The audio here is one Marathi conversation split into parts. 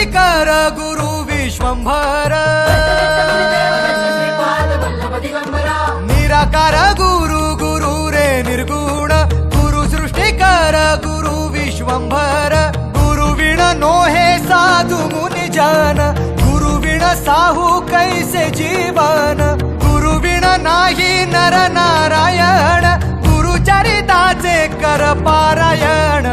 गुरु गुरु विश्वंभर निराकार गुरु गुरु रे निर्गुण गुरु सृष्टिकर गुरु विश्वंभर गुरु विण नो हे साधु मुनि जन गुरु विण साहू कैसे जीवन गुरु विण नाही नर नारायण गुरु चरिताचे कर पारायण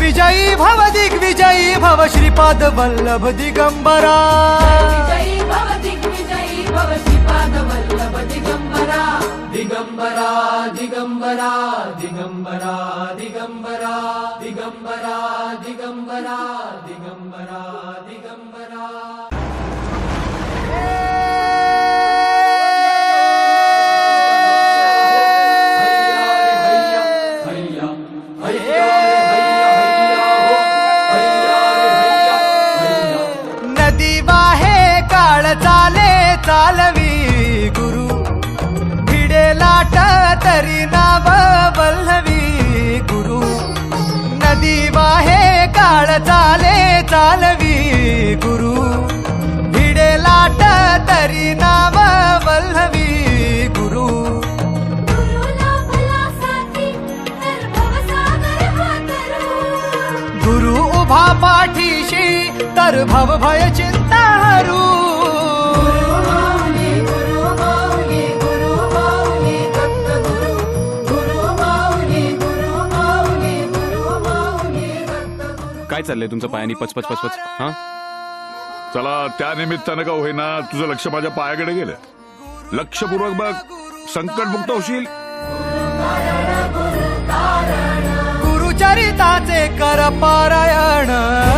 विजयी भव दिग्विजयी भव श्रीपाद वल्लभ दिगम्बरा दिगम्बरा दिगम्बरा दिगम्बरा दिगम्बरा दिगम्बरा दिगम्बरा दिगम्बरा। काळ चाले चालवी गुरु. भिडे लाट तरी नाव वल्लवी गुरु. नदी वाहे काळ चाले चालवी गुरु. भिडे लाट तरी नाव वल्लवी गुरु. गुरु उभा पाठीशी तर भव भय चिंता हरू काय चाललंय तुमचं पायानी पचपच पचपच? हा? चला त्या निमित्तानं का होईना तुझं लक्ष माझ्या पायाकडे गेलं. लक्षपूर्वक बघ संकटमुक्त होशील. गुरुचरिताचे कर पारायण.